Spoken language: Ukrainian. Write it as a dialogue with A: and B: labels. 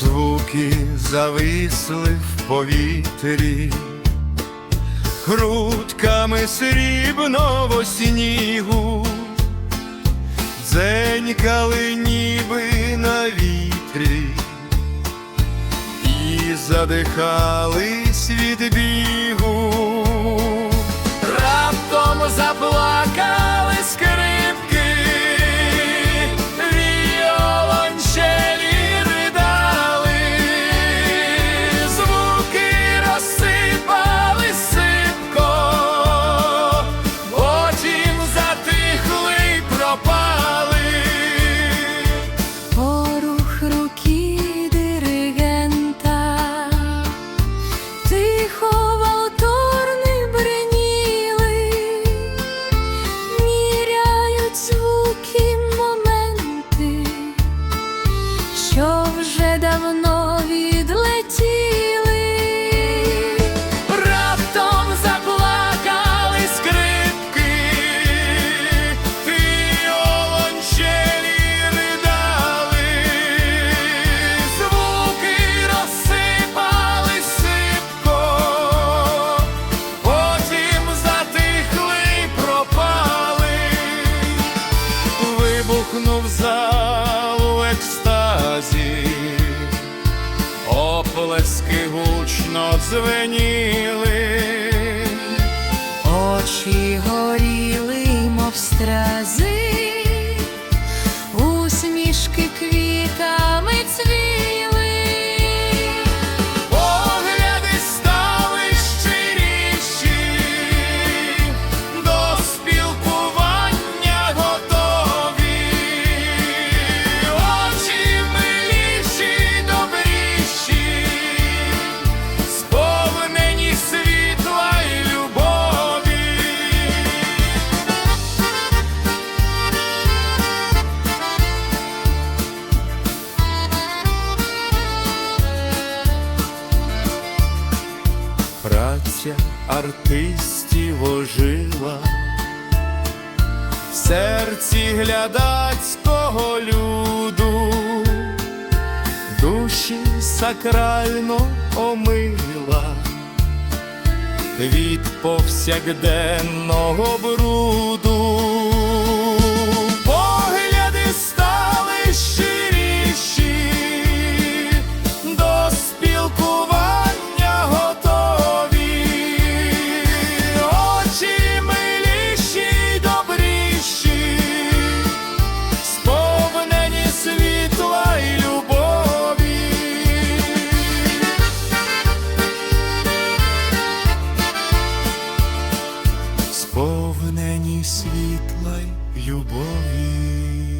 A: звуки зависли в повітрі, Хрутками срібного снігу, дзенькали ніби на вітрі і задихали. звенів. Пісня артистів ожила, в серці глядацького люду, душі сакрально омила. Від повсякденного бруду. любові.